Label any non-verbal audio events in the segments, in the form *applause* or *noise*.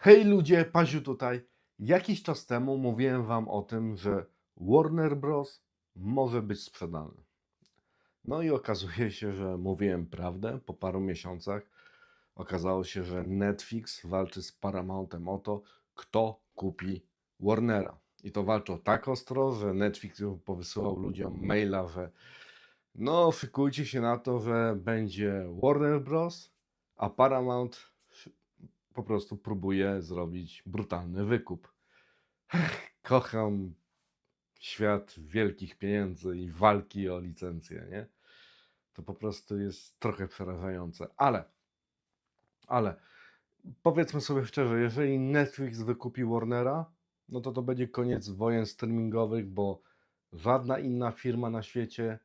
Hej ludzie, Paziu tutaj. Jakiś czas temu mówiłem wam o tym, że Warner Bros. może być sprzedany. No i okazuje się, że mówiłem prawdę. Po paru miesiącach okazało się, że Netflix walczy z Paramountem o to, kto kupi Warnera. I to walczą tak ostro, że Netflix już powysyłał ludziom maila, że no szykujcie się na to, że będzie Warner Bros., a Paramount po prostu próbuje zrobić brutalny wykup. Kocham świat wielkich pieniędzy i walki o licencję, nie? To po prostu jest trochę przerażające, ale, ale powiedzmy sobie szczerze, jeżeli Netflix wykupi Warnera, no to to będzie koniec wojen streamingowych, bo żadna inna firma na świecie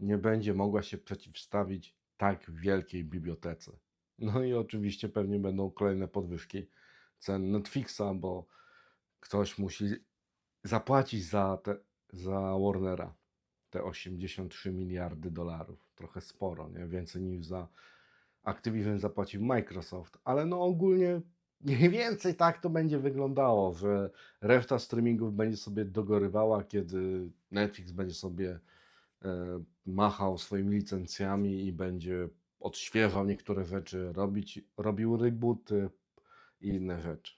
nie będzie mogła się przeciwstawić tak wielkiej bibliotece. No i oczywiście pewnie będą kolejne podwyżki cen Netflixa, bo ktoś musi zapłacić za, te, za Warnera te 83 miliardy dolarów. Trochę sporo, nie? Więcej niż za Activision zapłacił Microsoft, ale no ogólnie mniej więcej tak to będzie wyglądało, że reszta streamingów będzie sobie dogorywała, kiedy Netflix będzie sobie e, machał swoimi licencjami i będzie odświeżał niektóre rzeczy, robić, robił rebooty i inne rzeczy.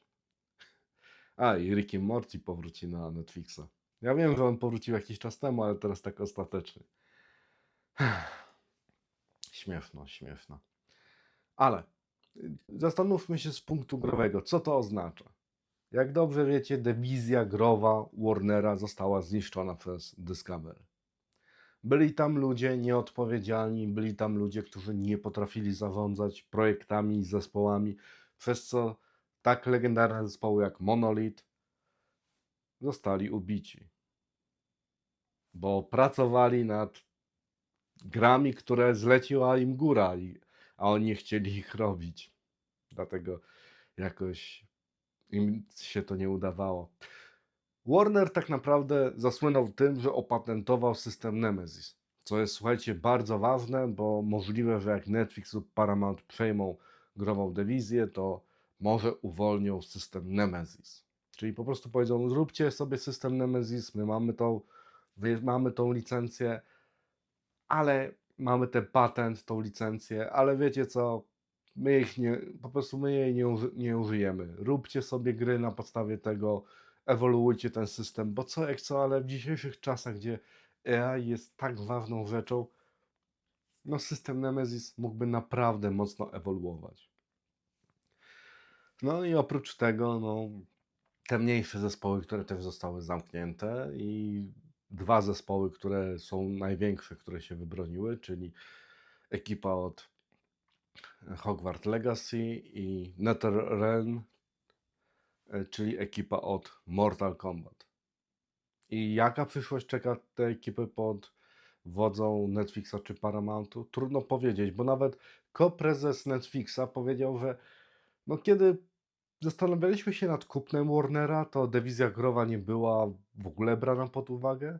A, i Rick and Morty powróci na Netflixa. Ja wiem, że on powrócił jakiś czas temu, ale teraz tak ostatecznie. *sighs* Śmieszno, śmieszno. Ale zastanówmy się z punktu growego, co to oznacza. Jak dobrze wiecie, dywizja growa Warnera została zniszczona przez Discovery. Byli tam ludzie nieodpowiedzialni, byli tam ludzie, którzy nie potrafili zarządzać projektami i zespołami, przez co tak legendarne zespoły jak Monolith zostali ubici. Bo pracowali nad grami, które zleciła im góra, a oni nie chcieli ich robić. Dlatego jakoś im się to nie udawało. Warner tak naprawdę zasłynął tym, że opatentował system Nemesis, co jest, słuchajcie, bardzo ważne, bo możliwe, że jak Netflix lub Paramount przejmą grową dywizję, to może uwolnią system Nemesis. Czyli po prostu powiedzą, zróbcie sobie system Nemesis, my mamy tą, mamy tą licencję, ale mamy ten patent, tą licencję, ale wiecie co, my ich nie, po prostu my jej nie, nie użyjemy. Róbcie sobie gry na podstawie tego, ewoluujcie ten system, bo co jak co, ale w dzisiejszych czasach, gdzie AI jest tak ważną rzeczą, no system Nemesis mógłby naprawdę mocno ewoluować. No i oprócz tego, no, te mniejsze zespoły, które też zostały zamknięte i dwa zespoły, które są największe, które się wybroniły, czyli ekipa od Hogwarts Legacy i NetherRealm, czyli ekipa od Mortal Kombat. I jaka przyszłość czeka te ekipy pod wodzą Netflixa czy Paramountu? Trudno powiedzieć, bo nawet ko-prezes Netflixa powiedział, że no kiedy zastanawialiśmy się nad kupnem Warnera, to dewizja growa nie była w ogóle brana pod uwagę.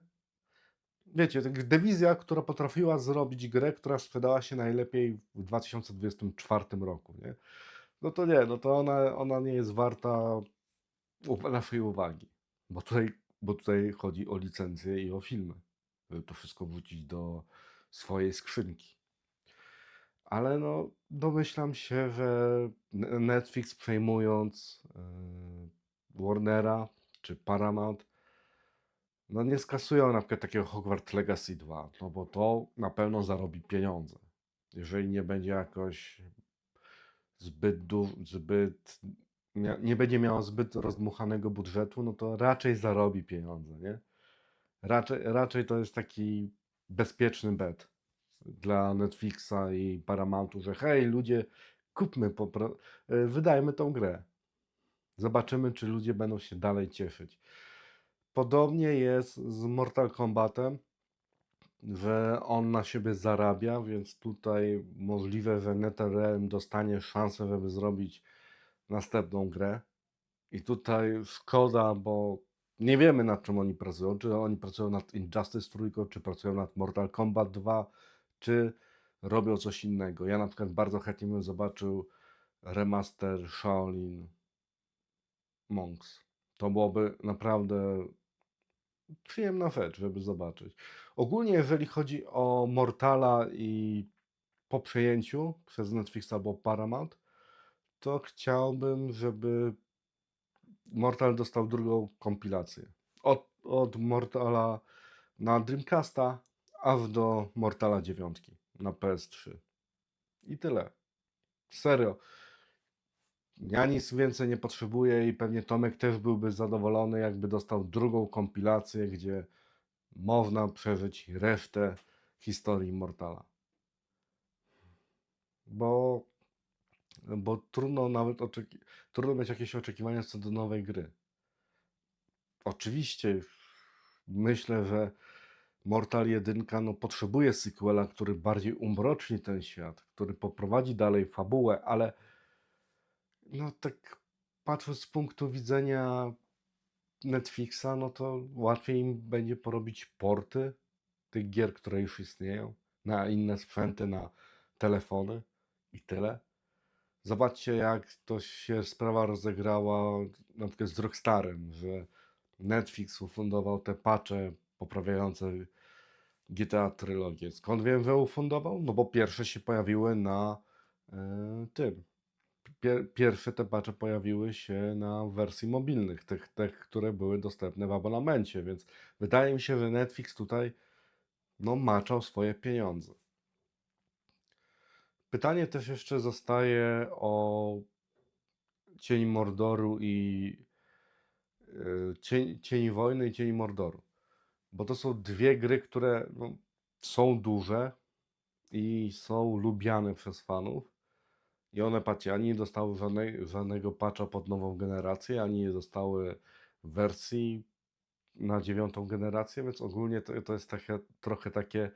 Wiecie, tak dewizja, która potrafiła zrobić grę, która sprzedała się najlepiej w 2024 roku, nie? No to nie, no to ona, ona nie jest warta naszej uwagi, bo tutaj, bo tutaj chodzi o licencje i o filmy, żeby to wszystko wrzucić do swojej skrzynki. Ale no, domyślam się, że Netflix przejmując yy, Warnera czy Paramount, no nie skasują na przykład takiego Hogwarts Legacy 2, no bo to na pewno zarobi pieniądze. Jeżeli nie będzie jakoś zbyt, zbyt nie będzie miało zbyt rozdmuchanego budżetu, no to raczej zarobi pieniądze, nie? Raczej, raczej to jest taki bezpieczny bet dla Netflixa i Paramountu, że hej ludzie, kupmy, po, pro- y, wydajmy tą grę. Zobaczymy, czy ludzie będą się dalej cieszyć. Podobnie jest z Mortal Kombatem, że on na siebie zarabia, więc tutaj możliwe, że NetherRealm dostanie szansę, żeby zrobić następną grę. I tutaj szkoda, bo nie wiemy nad czym oni pracują. Czy oni pracują nad Injustice trójką, czy pracują nad Mortal Kombat 2, czy robią coś innego. Ja na przykład bardzo chętnie bym zobaczył remaster Shaolin Monks. To byłoby naprawdę przyjemna rzecz, żeby zobaczyć. Ogólnie, jeżeli chodzi o Mortala i po przejęciu przez Netflixa albo Paramount, to chciałbym, żeby Mortal dostał drugą kompilację. Od, od Mortala na Dreamcasta, aż do Mortala 9 na PS3. I tyle. Serio. Ja nic więcej nie potrzebuję i pewnie Tomek też byłby zadowolony, jakby dostał drugą kompilację, gdzie można przeżyć resztę historii Mortala. Bo, bo trudno nawet trudno mieć jakieś oczekiwania co do nowej gry. Oczywiście myślę, że Mortal 1 no, potrzebuje sequela, który bardziej umroczni ten świat, który poprowadzi dalej fabułę, ale no tak patrząc z punktu widzenia Netflixa, no to łatwiej im będzie porobić porty tych gier, które już istnieją, na inne sprzęty, na telefony i tyle. Zobaczcie, jak to się sprawa rozegrała na przykład z Rockstarem, że Netflix ufundował te patche poprawiające GTA trylogię. Skąd wiem, że ufundował? No bo pierwsze się pojawiły na e, tym. Pier, pierwsze te patche pojawiły się na wersji mobilnych, tych, tych, które były dostępne w abonamencie, więc wydaje mi się, że Netflix tutaj no, maczał swoje pieniądze. Pytanie też jeszcze zostaje o Cień Mordoru i y, Cień, Cień Wojny i Cień Mordoru. Bo to są dwie gry, które no, są duże i są lubiane przez fanów. I one, patrzcie, ani nie dostały żadnej, żadnego patcha pod nową generację, ani nie dostały wersji na dziewiątą generację, więc ogólnie to, to jest takie, trochę takie.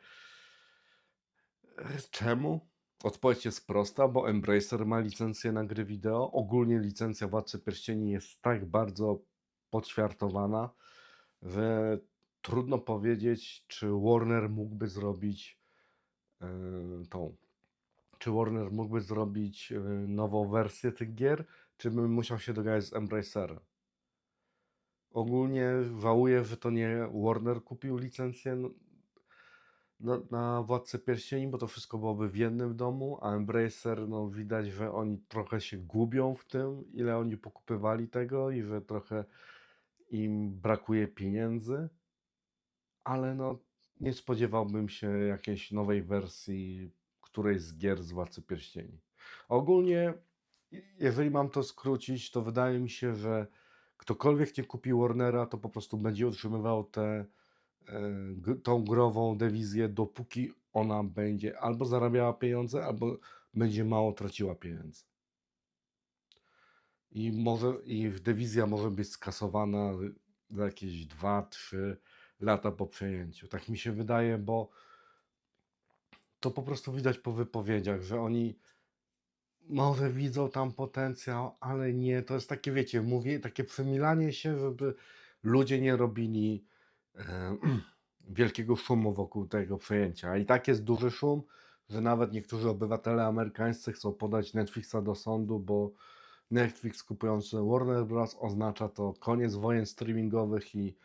e, Czemu? Odpowiedź jest prosta, bo Embracer ma licencję na gry wideo. Ogólnie licencja Władcy Pierścieni jest tak bardzo podświartowana, że trudno powiedzieć, czy Warner mógłby zrobić e, tą. Czy Warner mógłby zrobić e, nową wersję tych gier, czy bym musiał się dogadać z Embracerem. Ogólnie żałuję, że to nie Warner kupił licencję no, na, na Pierścieni, bo to wszystko byłoby w jednym domu, a Embracer, no widać, że oni trochę się gubią w tym, ile oni pokupywali tego i że trochę im brakuje pieniędzy, ale no nie spodziewałbym się jakiejś nowej wersji którejś z gier z Władcy Pierścieni. Ogólnie, jeżeli mam to skrócić, to wydaje mi się, że ktokolwiek nie kupi Warnera, to po prostu będzie utrzymywał tę e, g- tą grową dewizję, dopóki ona będzie albo zarabiała pieniądze, albo będzie mało traciła pieniędzy. I może i dewizja może być skasowana za jakieś 2-3 lata po przejęciu. Tak mi się wydaje, bo to po prostu widać po wypowiedziach, że oni może widzą tam potencjał, ale nie. To jest takie, wiecie, mówię, takie przemilanie się, żeby ludzie nie robili e, *clears throat* wielkiego szumu wokół tego przejęcia. I tak jest duży szum, że nawet niektórzy obywatele amerykańscy chcą podać Netflixa do sądu, bo Netflix kupujący Warner Bros. oznacza to koniec wojen streamingowych i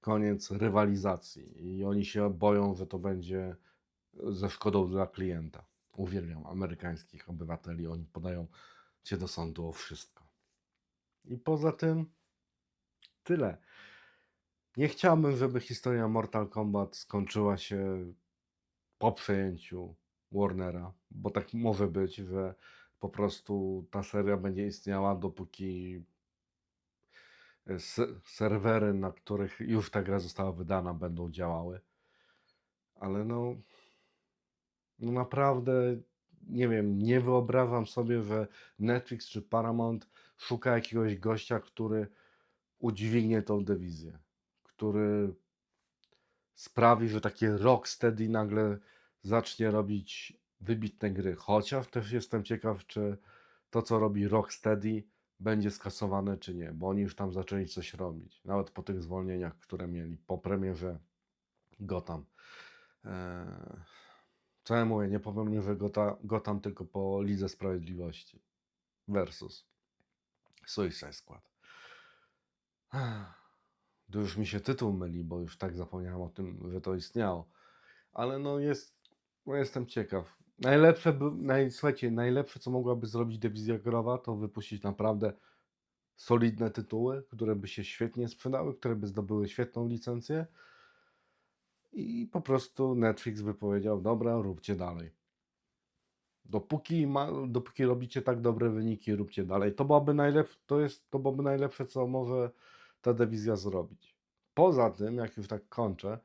koniec rywalizacji. I oni się boją, że to będzie ze szkodą dla klienta. Uwielbiam amerykańskich obywateli, oni podają cię do sądu o wszystko. I poza tym tyle. Nie chciałbym, żeby historia Mortal Kombat skończyła się po przejęciu Warnera, bo tak może być, że po prostu ta seria będzie istniała, dopóki s- serwery, na których już ta gra została wydana, będą działały. Ale no, no naprawdę nie wiem, nie wyobrażam sobie, że Netflix czy Paramount szuka jakiegoś gościa, który udźwignie tą dewizję, który sprawi, że takie Rocksteady nagle zacznie robić wybitne gry. Chociaż też jestem ciekaw, czy to, co robi Rocksteady, będzie skasowane, czy nie, bo oni już tam zaczęli coś robić. Nawet po tych zwolnieniach, które mieli po premierze Gotham. Eee, co ja mówię, nie powiem, że Gota, Gotham tylko po Lidze Sprawiedliwości versus Suicide Squad. To już mi się tytuł myli, bo już tak zapomniałem o tym, że to istniało. Ale no jest, no jestem ciekaw. Najlepsze, by, naj, słuchajcie, najlepsze co mogłaby zrobić dywizja growa, to wypuścić naprawdę solidne tytuły, które by się świetnie sprzedały, które by zdobyły świetną licencję i po prostu Netflix by powiedział, dobra, róbcie dalej. Dopóki, ma, dopóki robicie tak dobre wyniki, róbcie dalej. To byłoby najlepsze, to jest, to byłoby najlepsze, co może ta dywizja zrobić. Poza tym, jak już tak kończę,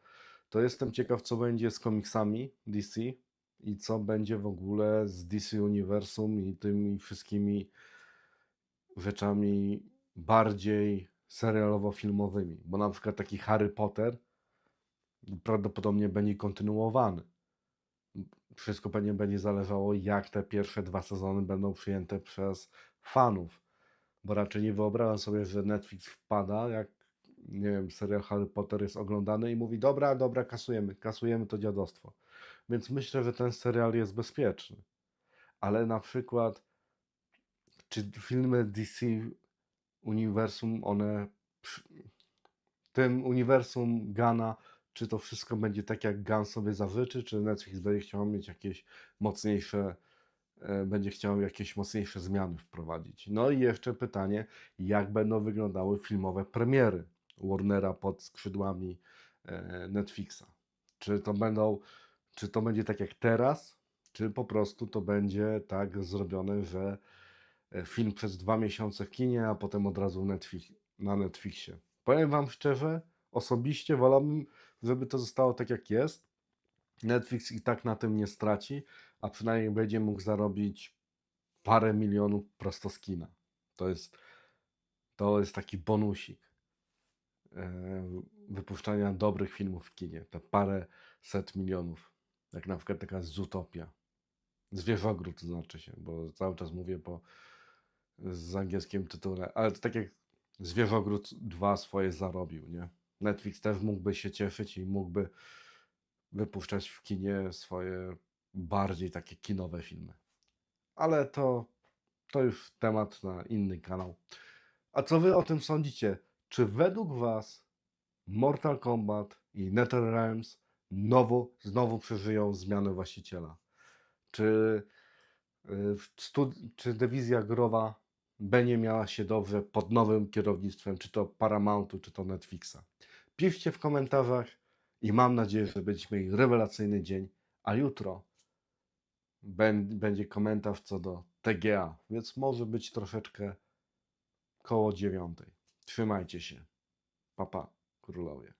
to jestem ciekaw, co będzie z komiksami DC i co będzie w ogóle z DC Uniwersum i tymi wszystkimi rzeczami bardziej serialowo-filmowymi. Bo na przykład taki Harry Potter prawdopodobnie będzie kontynuowany. Wszystko pewnie będzie zależało, jak te pierwsze dwa sezony będą przyjęte przez fanów. Bo raczej nie wyobrażam sobie, że Netflix wpada, jak nie wiem, serial Harry Potter jest oglądany i mówi: Dobra, dobra, kasujemy, kasujemy to dziadostwo. Więc myślę, że ten serial jest bezpieczny. Ale na przykład, czy filmy DC Uniwersum, one tym uniwersum Gana, czy to wszystko będzie tak, jak Gun sobie zażyczy, czy Netflix będzie chciał mieć jakieś mocniejsze, będzie chciał jakieś mocniejsze zmiany wprowadzić. No i jeszcze pytanie, jak będą wyglądały filmowe premiery Warnera pod skrzydłami e, Netflixa? Czy to będą, czy to będzie tak jak teraz, czy po prostu to będzie tak zrobione, że e, film przez dwa miesiące w kinie, a potem od razu Netflix, na Netflixie. Powiem Wam szczerze, osobiście wolałbym, żeby to zostało tak jak jest. Netflix i tak na tym nie straci, a przynajmniej będzie mógł zarobić parę milionów prosto z kina. To jest, to jest taki bonusik wypuszczania dobrych filmów w kinie. Te parę set milionów. Jak na przykład taka Zootopia. Zwierzogród to znaczy się, bo cały czas mówię po z angielskim tytułem, ale to tak jak Zwierzogród 2 swoje zarobił, nie? Netflix też mógłby się cieszyć i mógłby wypuszczać w kinie swoje bardziej takie kinowe filmy. Ale to, to już temat na inny kanał. A co wy o tym sądzicie? Czy według was Mortal Kombat i NetherRealms znowu, znowu przeżyją zmianę właściciela? Czy, y, czy dywizja growa będzie miała się dobrze pod nowym kierownictwem, czy to Paramountu, czy to Netflixa? Piszcie w komentarzach i mam nadzieję, że będziemy mieli rewelacyjny dzień, a jutro bę- będzie komentarz co do TGA, więc może być troszeczkę koło dziewiątej. Trzymajcie się. Papa, pa, królowie.